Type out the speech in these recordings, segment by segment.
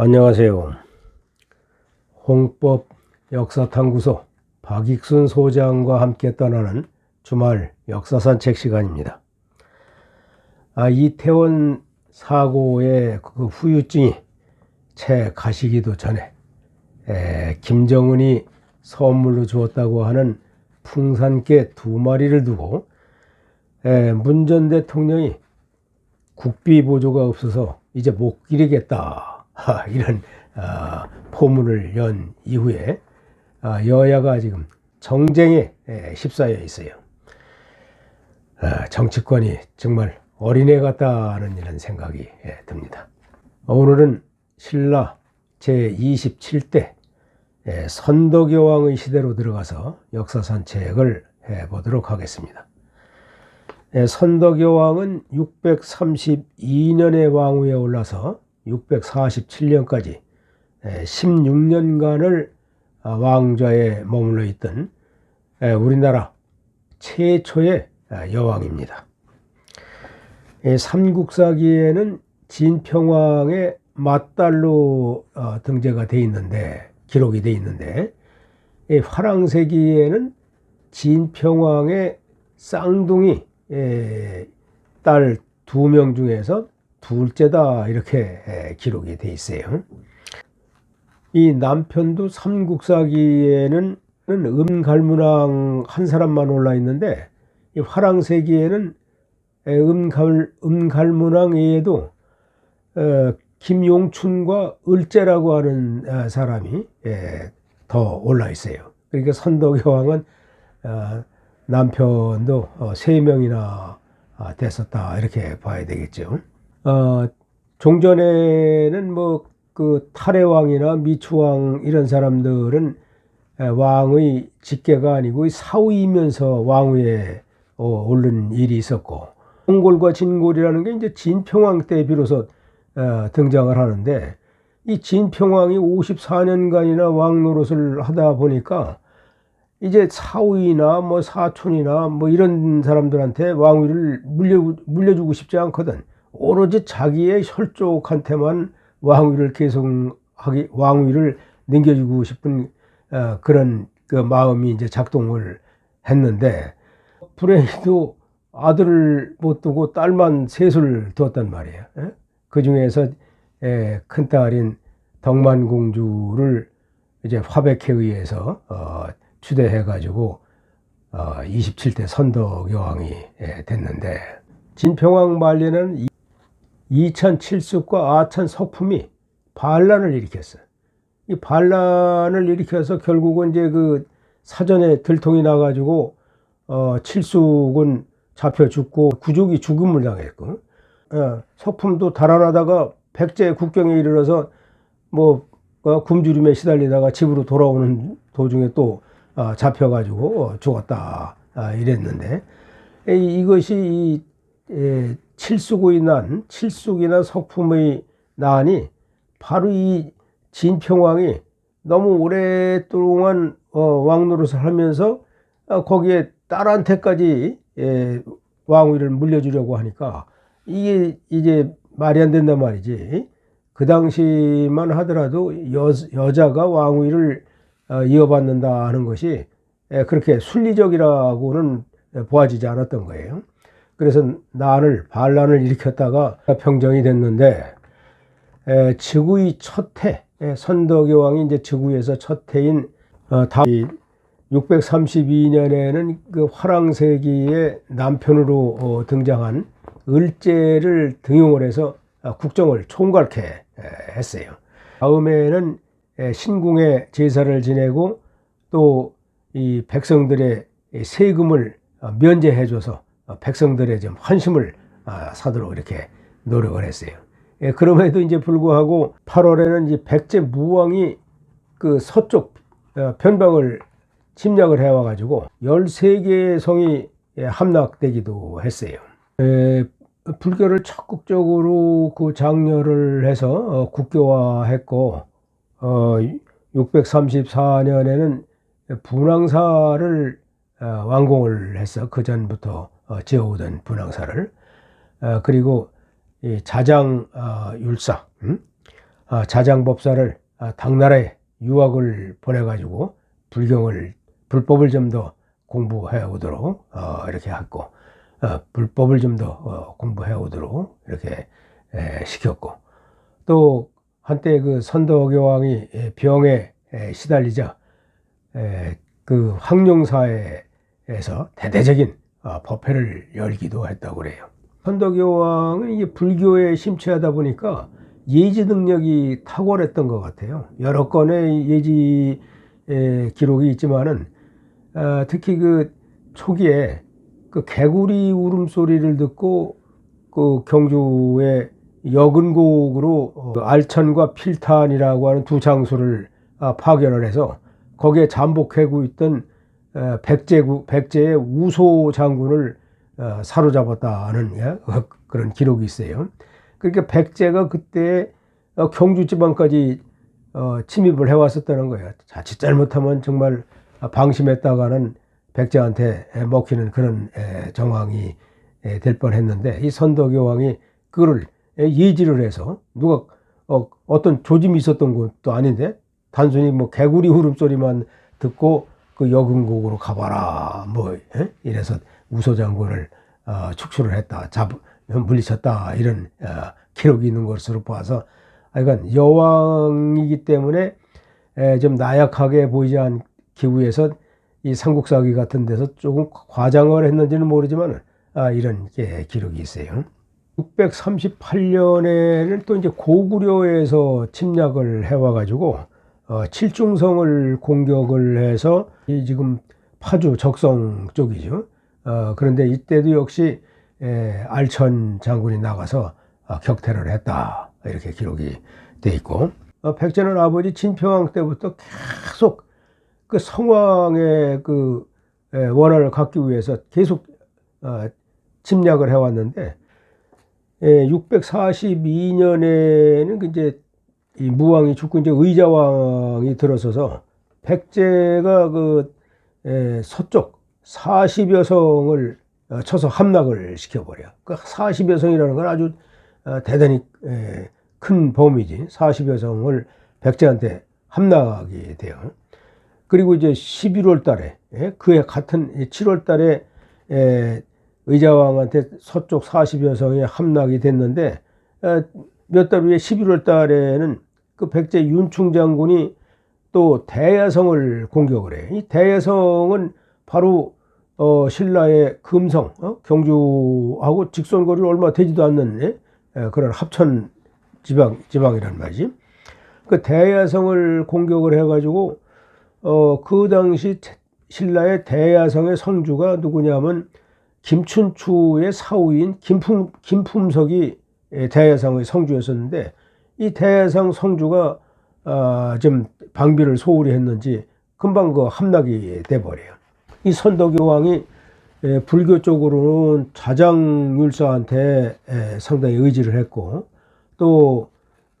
안녕하세요. 홍법 역사탐구소 박익순 소장과 함께 떠나는 주말 역사산 책 시간입니다. 아, 이태원 사고의 그 후유증이 채 가시기도 전에 에, 김정은이 선물로 주었다고 하는 풍산개 두 마리를 두고 에, 문전 대통령이 국비 보조가 없어서 이제 못 기르겠다 하, 이런 아, 포문을 연 이후에 아, 여야가 지금 정쟁에 에, 휩싸여 있어요. 아, 정치권이 정말 어린애 같다는 이런 생각이 예, 듭니다. 오늘은 신라 제27대 예, 선덕여왕의 시대로 들어가서 역사 산책을 해보도록 하겠습니다. 예, 선덕여왕은 632년에 왕위에 올라서 647년까지 16년간을 아, 왕좌에 머물러 있던 예, 우리나라 최초의 아, 여왕입니다. 예, 삼국사기에는 진평왕의 맞달로 어, 등재가 돼 있는데 기록이 돼 있는데 이 화랑세기에는 진평왕의 쌍둥이 예, 딸두 명 중에서 둘째다 이렇게 예, 기록이 돼 있어요. 이 남편도 삼국사기에는 음갈문왕 한 사람만 올라 있는데 이 화랑세기에는 예, 음갈 음갈문왕 외에도 어, 김용춘과 을제라고 하는 어, 사람이 예, 더 올라 있어요. 그러니까 선덕여왕은 어, 남편도 어, 세 명이나 아, 됐었다 이렇게 봐야 되겠죠. 어, 종전에는 뭐 그 탈해왕이나 미추왕 이런 사람들은 에, 왕의 직계가 아니고 사위이면서 왕위에 어, 오른 일이 있었고 몽골과 진골이라는 게 이제 진평왕 때 비로소 어, 등장을 하는데 이 진평왕이 54년간이나 왕 노릇을 하다 보니까 이제 사위나 뭐 사촌이나 뭐 이런 사람들한테 왕위를 물려 물려주고 싶지 않거든. 오로지 자기의 혈족한테만 왕위를 계속하기 왕위를 넘겨주고 싶은 어, 그런 그 마음이 이제 작동을 했는데 불행히도 아들을 못 두고 딸만 셋을 두었단 말이에요. 그 중에서 큰 딸인 덕만 공주를 이제 화백에 의해서 어, 추대해 가지고 어, 27대 선덕 여왕이 예, 됐는데 진평왕 말년은 2천칠숙과 아천 석품이 반란을 일으켰어요. 이 반란을 일으켜서 결국은 이제 그 사전에 들통이 나가지고 어, 칠숙은 잡혀 죽고 구족이 죽음을 당했고 어, 석품도 달아나다가 백제 국경에 이르러서 뭐 어, 굶주림에 시달리다가 집으로 돌아오는 도중에 또 어, 잡혀가지고 죽었다 아, 이랬는데 이, 이것이 이 에, 칠숙의 난 칠숙이나 석품의 난이 바로 이 진평왕이 너무 오랫동안 어, 왕노릇을 하면서 어, 거기에 딸한테까지 예, 왕위를 물려주려고 하니까 이게 이제 말이 안 된단 말이지. 그 당시만 하더라도 여, 여자가 왕위를 어, 이어받는다 하는 것이 예, 그렇게 순리적이라고는 보아지지 않았던 거예요. 그래서 난을 반란을 일으켰다가 평정이 됐는데 에, 즉위의 첫 해, 에, 선덕여 왕이 이제 즉위에서 첫 해인 어, 다 632년에는 그 화랑세기의 남편으로 어, 등장한 을제를 등용을 해서 어, 국정을 총괄케 에, 했어요. 다음에는 에, 신궁에 제사를 지내고 또 이 백성들의 이 세금을 어, 면제해줘서 어, 백성들의 좀 환심을 아, 사도록 이렇게 노력을 했어요. 예, 그럼에도 이제 불구하고 8월에는 이제 백제 무왕이 그 서쪽 어, 변방을 침략을 해와 가지고 13개의 성이 예, 함락되기도 했어요. 에, 불교를 적극적으로 그 장려를 해서 어, 국교화했고 어, 634년에는 분황사를 어, 완공을 해서 그 전부터 어, 지어오던 분황사를 어, 그리고 이 자장 어, 율사 음? 아, 자장 법사를 아, 당나라에 유학을 보내가지고 불경을 불법을 좀 더 공부해 오도록 어, 이렇게 했고 어, 불법을 좀더 어, 공부해 오도록 이렇게 에, 시켰고 또 한때 그 선덕여왕이 에, 병에 에, 시달리자 에, 그 황룡사에서 대대적인 어, 법회를 열기도 했다고 그래요. 선덕여왕은 이게 불교에 심취하다 보니까 예지 능력이 탁월했던 것 같아요. 여러 건의 예지 에, 기록이 있지만은 어, 특히 그 초기에 그 개구리 울음소리를 듣고 그 경주의 여근곡으로 어, 그 알천과 필탄이라고 하는 두 장소를 아, 파견을 해서 거기에 잠복하고 있던 어, 백제구 백제의 우소 장군을 어, 사로잡았다는 예? 그런 기록이 있어요. 그러니까 백제가 그때 어, 경주 지방까지 어, 침입을 해왔었다는 거예요. 자칫 잘못하면 정말 방심했다가는 백제한테 먹히는 그런 에, 정황이 에, 될 뻔했는데 이 선덕여왕이 그거를 에, 예지를 해서 누가 어, 어떤 조짐이 있었던 것도 아닌데 단순히 뭐 개구리 울음소리만 듣고 그 여금곡으로 가봐라 뭐 에? 이래서 우소 장군을 어, 축출을 했다 잡 물리쳤다 이런 어, 기록이 있는 것으로 봐서 하여간 여왕이기 때문에 에, 좀 나약하게 보이지 않기 위해서 이 삼국사기 같은 데서 조금 과장을 했는지는 모르지만 아, 이런 게 기록이 있어요. 638년에는 또 이제 고구려에서 침략을 해와가지고 어, 칠중성을 공격을 해서 이 지금 파주 적성 쪽이죠. 어, 그런데 이때도 역시 에, 알천 장군이 나가서 어, 격퇴를 했다 이렇게 기록이 돼 있고 어, 백제는 아버지 진평왕 때부터 계속 그 성왕의 그 에, 원한을 갖기 위해서 계속 어, 침략을 해왔는데 예, 642년에는 그 이제 이 무왕이 죽고 이제 의자왕이 들어서서 백제가 그 에, 서쪽 40여 성을 어, 쳐서 함락을 시켜버려. 그 40여 성이라는 건 아주 어, 대단히 에, 큰 범위지. 40여 성을 백제한테 함락하게 돼요. 그리고 이제 11월 달에 예, 그해 같은 7월 달에 에, 의자왕한테 서쪽 40여 성에 함락이 됐는데 어, 몇달 후에 11월 달에는 그 백제 윤충 장군이 또 대야성을 공격을 해. 이 대야성은 바로 어, 신라의 금성, 어? 경주하고 직선거리 얼마 되지도 않는 예? 예, 그런 합천 지방 지방이란 말이지. 그 대야성을 공격을 해가지고 어, 그 당시 신라의 대야성의 성주가 누구냐면 김춘추의 사우인 김품, 김품석이 대야성의 성주였었는데 이 대야성 성주가 어, 좀 방비를 소홀히 했는지 금방 그 함락이 돼버려요. 이 선덕여 왕이 에, 불교 쪽으로는 자장율사한테 에, 상당히 의지를 했고 또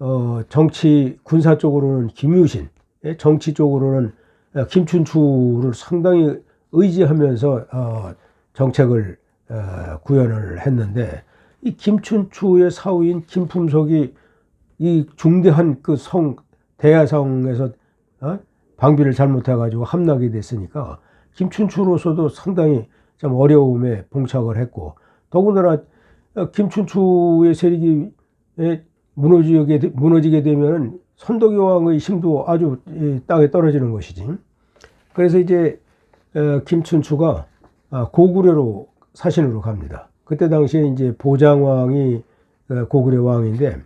어, 정치 군사 쪽으로는 김유신, 에, 정치 쪽으로는 어, 김춘추를 상당히 의지하면서 어, 정책을 어, 구현을 했는데 이 김춘추의 사위인 김품석이 이 중대한 그 성 대야성에서 어? 방비를 잘못해가지고 함락이 됐으니까 김춘추로서도 상당히 좀 어려움에 봉착을 했고 더군다나 어, 김춘추의 세력이 무너지게 무너지게 되면 선덕여왕의 힘도 아주 땅에 떨어지는 것이지. 그래서 이제 어, 김춘추가 아, 고구려로 사신으로 갑니다. 그때 당시에 이제 보장왕이 어, 고구려 왕인데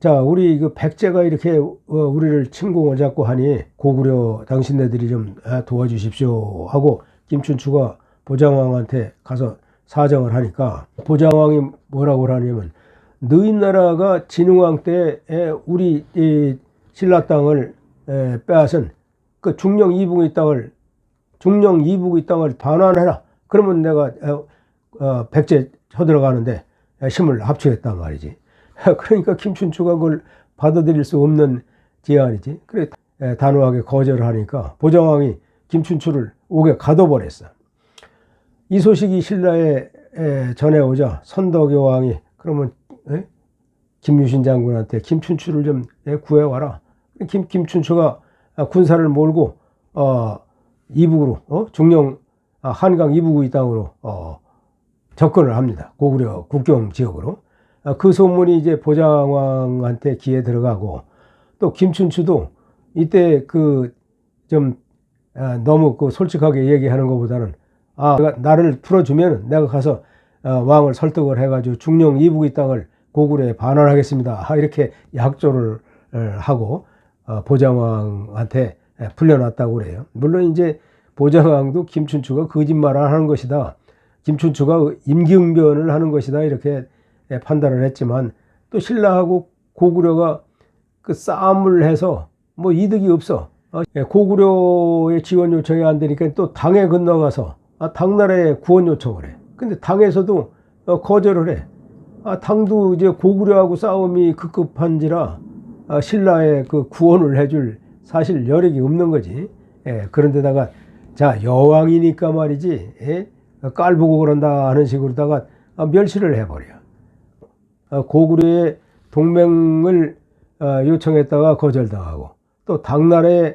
자, 우리 그 백제가 이렇게 어, 우리를 침공을 잡고 하니 고구려 당신네들이 좀 아, 도와주십시오 하고 김춘추가 보장왕한테 가서 사정을 하니까 보장왕이 뭐라고 하냐면 너희 나라가 진흥왕 때에 우리 이 신라 땅을 빼앗은 그 중령 이북의 땅을 중령 이북의 땅을 반환해라. 그러면 내가 어, 백제 쳐들어가는데 힘을 합치겠단 말이지. 그러니까 김춘추가 그걸 받아들일 수 없는 제안이지. 그래 단호하게 거절하니까 보정왕이 김춘추를 옥에 가둬버렸어. 이 소식이 신라에 전해오자 선덕여왕이 그러면 에? 김유신 장군한테 김춘추를 좀 예, 구해와라. 김, 김춘추가 아, 군사를 몰고 어, 이북으로 어? 중령 아, 한강 이북의 이 땅으로 어, 접근을 합니다. 고구려 국경 지역으로. 아, 그 소문이 이제 보장왕한테 귀에 들어가고 또 김춘추도 이때 그좀 아, 너무 그 솔직하게 얘기하는 것보다는 아 나를 풀어주면 내가 가서 어, 왕을 설득을 해가지고 중령 이북의 땅을 고구려에 반환하겠습니다. 하, 이렇게 약조를 어, 하고 어, 보장왕한테 예, 풀려났다고 그래요. 물론 이제 보장왕도 김춘추가 거짓말을 하는 것이다. 김춘추가 임기응변을 하는 것이다. 이렇게 예, 판단을 했지만 또 신라하고 고구려가 그 싸움을 해서 뭐 이득이 없어. 어, 예, 고구려의 지원 요청이 안 되니까 또 당에 건너가서 아, 당나라에 구원 요청을 해. 근데 당에서도 어, 거절을 해. 아, 당도 이제 고구려하고 싸움이 급급한지라 아, 신라에 그 구원을 해줄 사실 여력이 없는 거지. 예, 그런데다가 자 여왕이니까 말이지 예? 깔보고 그런다 하는 식으로다가 아, 멸시를 해버려. 아, 고구려의 동맹을 아, 요청했다가 거절당하고 또 당나라에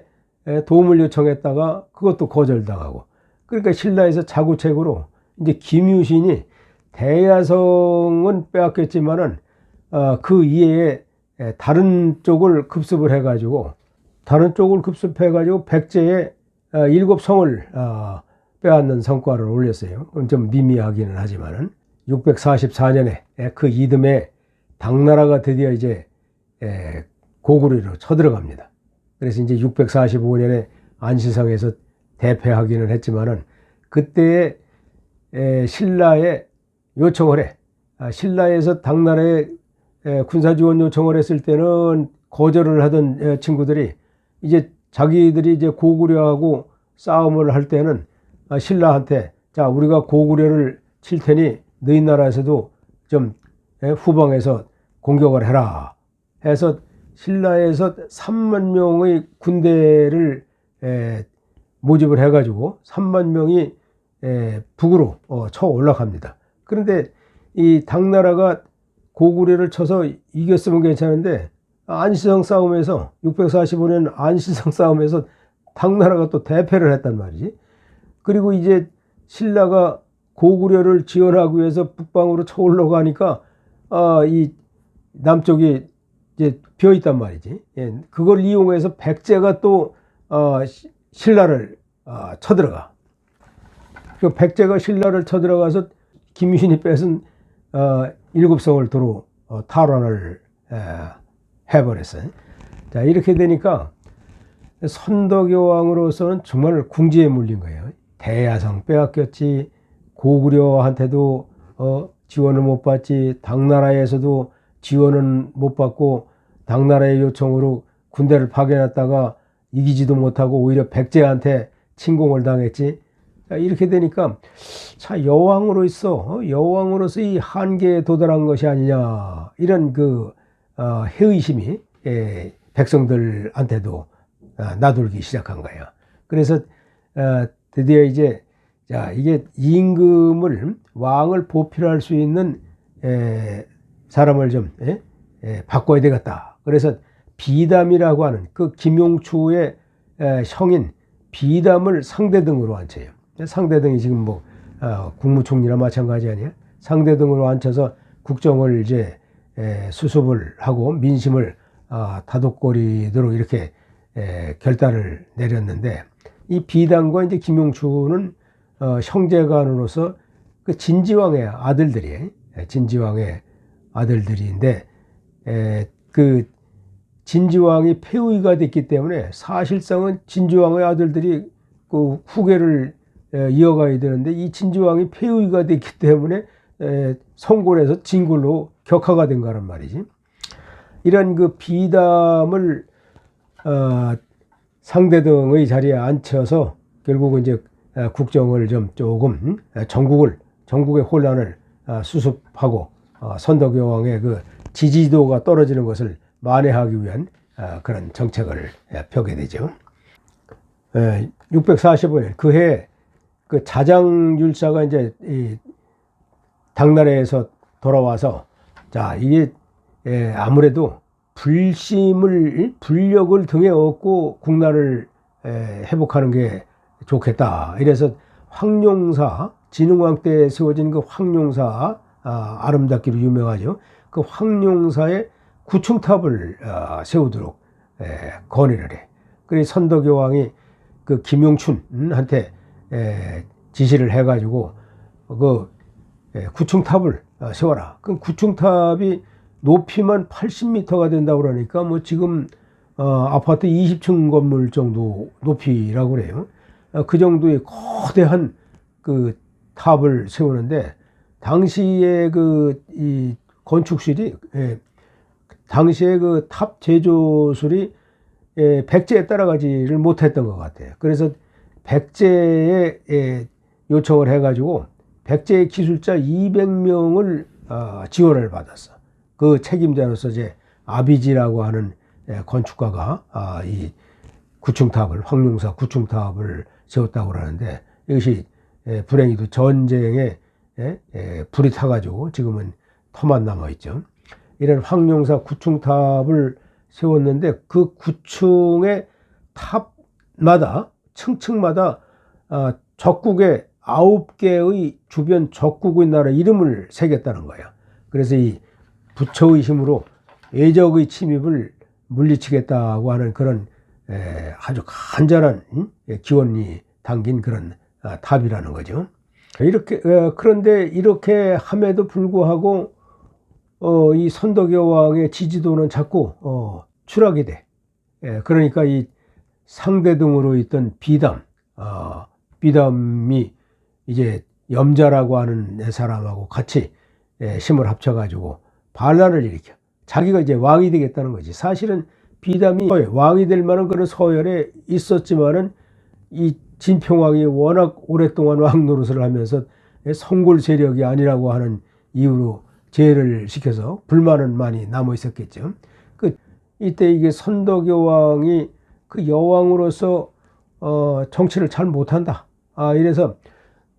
도움을 요청했다가 그것도 거절당하고 그러니까 신라에서 자구책으로 이제 김유신이 대야성은 빼앗겼지만은 어, 그 이외에 다른 쪽을 급습을 해가지고 다른 쪽을 급습해가지고 백제의 어, 일곱 성을 어, 빼앗는 성과를 올렸어요. 좀 미미하기는 하지만은 644년에 그 이듬해 당나라가 드디어 이제 고구려로 쳐들어갑니다. 그래서 이제 645년에 안시성에서 대패하기는 했지만은 그때에 신라에 요청을 해. 아, 신라에서 당나라에 군사 지원 요청을 했을 때는 거절을 하던 친구들이 이제 자기들이 이제 고구려하고 싸움을 할 때는 아, 신라한테 자 우리가 고구려를 칠 테니 너희 나라에서도 좀 후방에서 공격을 해라 해서 신라에서 3만 명의 군대를 모집을 해가지고 3만 명이 북으로 어, 쳐 올라갑니다. 그런데 이 당나라가 고구려를 쳐서 이겼으면 괜찮은데 안시성 싸움에서 645년 안시성 싸움에서 당나라가 또 대패를 했단 말이지. 그리고 이제 신라가 고구려를 지원하기 위해서 북방으로 쳐 올라가니까 아, 이 남쪽이 이제 비어 있단 말이지. 예, 그걸 이용해서 백제가 또 어, 신라를 어, 쳐들어가. 그 백제가 신라를 쳐들어가서 김유신이 뺏은 어, 일곱 성을 도로 어, 탈환을 에, 해버렸어요. 자 이렇게 되니까 선덕여왕으로서는 정말 궁지에 물린 거예요. 대야성 빼앗겼지 고구려한테도 어, 지원을 못 받지 당나라에서도 지원은 못 받고 당나라의 요청으로 군대를 파견했다가 이기지도 못하고 오히려 백제한테 침공을 당했지. 이렇게 되니까 자 여왕으로서 어, 여왕으로서 이 한계에 도달한 것이 아니냐 이런 그 어, 해의심이 예, 백성들한테도 어, 나돌기 시작한 거예요. 그래서 어, 드디어 이제 자 이게 임금을 왕을 보필할 수 있는 에, 사람을 좀 예? 예, 바꿔야 되겠다. 그래서 비담이라고 하는 그 김용추의 에, 형인 비담을 상대등으로 앉혀요. 상대등이 지금 뭐 어, 국무총리나 마찬가지 아니야? 상대등으로 앉혀서 국정을 이제 에, 수습을 하고 민심을 어, 다독거리도록 이렇게 에, 결단을 내렸는데 이 비담과 이제 김용추는 어, 형제간으로서 그 진지왕의 아들들이 진지왕의 아들들인데 에, 그 진지왕이 폐위가 됐기 때문에 사실상은 진지왕의 아들들이 그 후계를 에, 이어가야 되는데 이 진지왕이 폐위가 됐기 때문에 에, 성골에서 진골로 격화가 된 거란 말이지. 이런 그 비담을 어, 상대 등의 자리에 앉혀서 결국은 이제 국정을 좀 조금 전국을 전국의 혼란을 어, 수습하고 어, 선덕여왕의 그 지지도가 떨어지는 것을 만회하기 위한 어, 그런 정책을 펴게 되죠. 645년 그해 그 자장율사가 이제 이 당나라에서 돌아와서 자 이게 예, 아무래도 불심을 불력을 등에 업고 에, 회복하는 게 좋겠다. 이래서 황룡사 진흥왕 때 세워진 그 황룡사 아, 아름답기로 유명하죠. 그 황룡사의 구층탑을 아, 세우도록 에, 건의를 해. 그래 선덕여왕이 그 김용춘한테 에, 지시를 해가지고 그 에, 구층탑을 어, 세워라. 그 구층탑이 높이만 80m가 된다고 그러니까 뭐 지금 어, 아파트 20층 건물 정도 높이라고 그래요. 어, 그 정도의 거대한 그 탑을 세우는데 당시에 그 이 건축실이 예, 당시에 그 탑 제조술이 예, 백제에 따라가지를 못했던 것 같아요. 그래서 백제에 예, 요청을 해가지고 백제 기술자 200명을 어, 지원을 받았어. 그 책임자로서 이제 아비지라고 하는 예, 건축가가 아, 이 구층탑을 황룡사 구층탑을 세웠다고 그러는데 이것이 예, 불행히도 전쟁에 예, 예, 불이 타가지고 지금은 터만 남아 있죠. 이런 황룡사 구층탑을 세웠는데 그 구층의 탑마다 층층마다 아, 적국의 아홉 개의 주변 적국의 나라 이름을 새겼다는 거예요. 그래서 이 부처의 힘으로 예적의 침입을 물리치겠다고 하는 그런 에, 아주 간절한 음? 예, 기원이 담긴 그런 아, 탑이라는 거죠. 이렇게 어, 그런데 이렇게 함에도 불구하고 어, 이 선덕여 왕의 지지도는 자꾸 어, 추락이 돼. 예, 그러니까 이 상대 등으로 있던 비담, 어, 비담이 이제 염자라고 하는 사람하고 같이 예, 힘을 합쳐가지고 반란을 일으켜. 자기가 이제 왕이 되겠다는 거지. 사실은 비담이 왕이 될 만한 그런 서열에 있었지만은 이 진평왕이 워낙 오랫동안 왕 노릇을 하면서 성골 세력이 아니라고 하는 이유로 제를 시켜서 불만은 많이 남아 있었겠죠. 그 이때 이게 선덕여 왕이 그 여왕으로서 어 정치를 잘 못한다. 아 이래서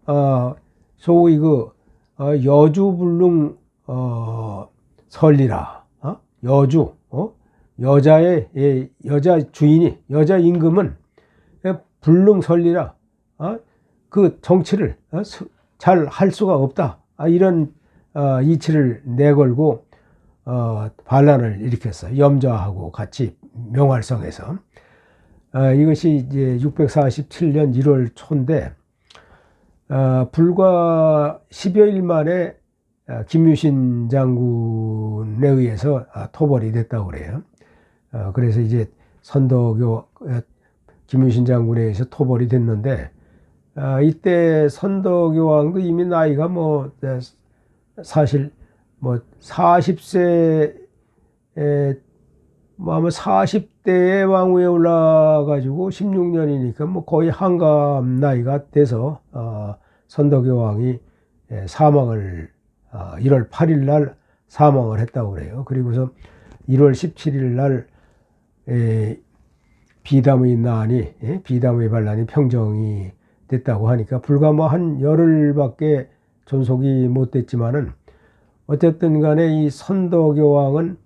어 소위 그 어, 여주불능 어 설리라 어? 여주 어? 여자의 예, 여자 주인이 여자 임금은 예, 불능 설리라 어? 그 정치를 어? 잘 할 수가 없다 아, 이런 어, 이치를 내걸고 어, 반란을 일으켰어 염자하고 같이 명활성에서 어, 이것이 이제 647년 1월 초인데 어, 불과 10여일 만에 어, 김유신 장군에 의해서 아, 토벌이 됐다고 그래요. 어, 그래서 이제 선덕교 김유신 장군에 의해서 토벌이 됐는데 아, 이때 선덕교왕도 이미 나이가 뭐 네, 사실 뭐 40세 뭐 아마 40대에 왕위에 올라가지고 16년이니까 뭐 거의 한갑 나이가 돼서 선덕여 왕이 사망을 1월 어, 8일 날 사망을 했다고 그래요. 그리고서 1월 17일 날 비담의 난이 예? 비담의 반란이 평정이 됐다고 하니까 불과 뭐 한 열흘밖에 존속이 못 됐지만은 어쨌든 간에 이 선덕여 왕은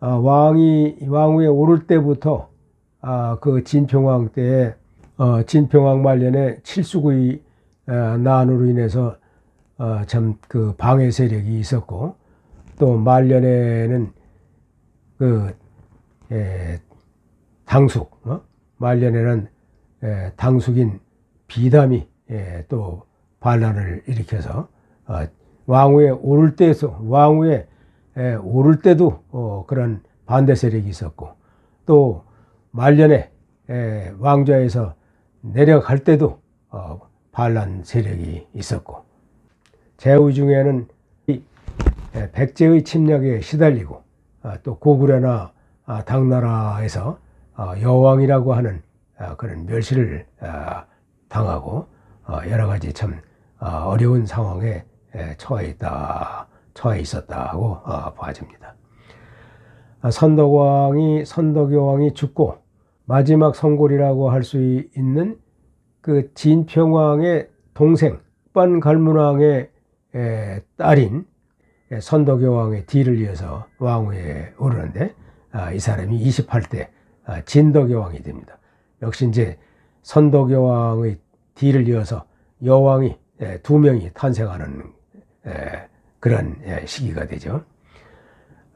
아, 왕이 왕위에 오를 때부터 아, 그 진평왕 때에 어, 진평왕 말년에 칠수의 난으로 인해서 어, 참그 방해 세력이 있었고 또 말년에는 그 에, 당숙 어? 말년에는 에, 당숙인 비담이 에, 또 반란을 일으켜서 어, 왕후에 오를 때에서 왕후에 에, 오를 때도 어, 그런 반대 세력이 있었고 또 말년에 에, 왕좌에서 내려갈 때도 어, 반란 세력이 있었고 제후 중에는 예, 백제의 침략에 시달리고 아, 또 고구려나 아, 당나라에서 어, 여왕이라고 하는 아, 그런 멸시를 당하고 어, 여러 가지 참 어려운 상황에 예, 처해 있다, 처해 있었다고 어, 봐집니다. 선덕왕이 선덕여왕이 죽고 마지막 성골이라고 할 수 있는 그 진평왕의 동생 빤갈문왕의 딸인 예, 선덕여왕의 뒤를 이어서 왕위에 오르는데 아, 이 사람이 28대 아, 진덕여왕이 됩니다. 역시 이제 선덕여왕의 뒤를 이어서 여왕이 예, 두 명이 탄생하는 예, 그런 예, 시기가 되죠.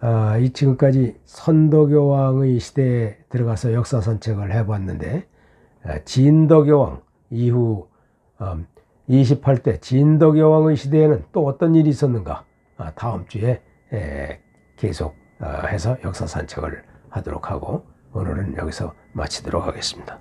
아, 이 지금까지 선덕여왕의 시대에 들어가서 역사 선책을 해봤는데 아, 진덕여왕 이후 음, 28대 진덕여왕의 시대에는 또 어떤 일이 있었는가 아, 다음 주에 에, 계속 어, 해서 역사 산책을 하도록 하고 오늘은 여기서 마치도록 하겠습니다.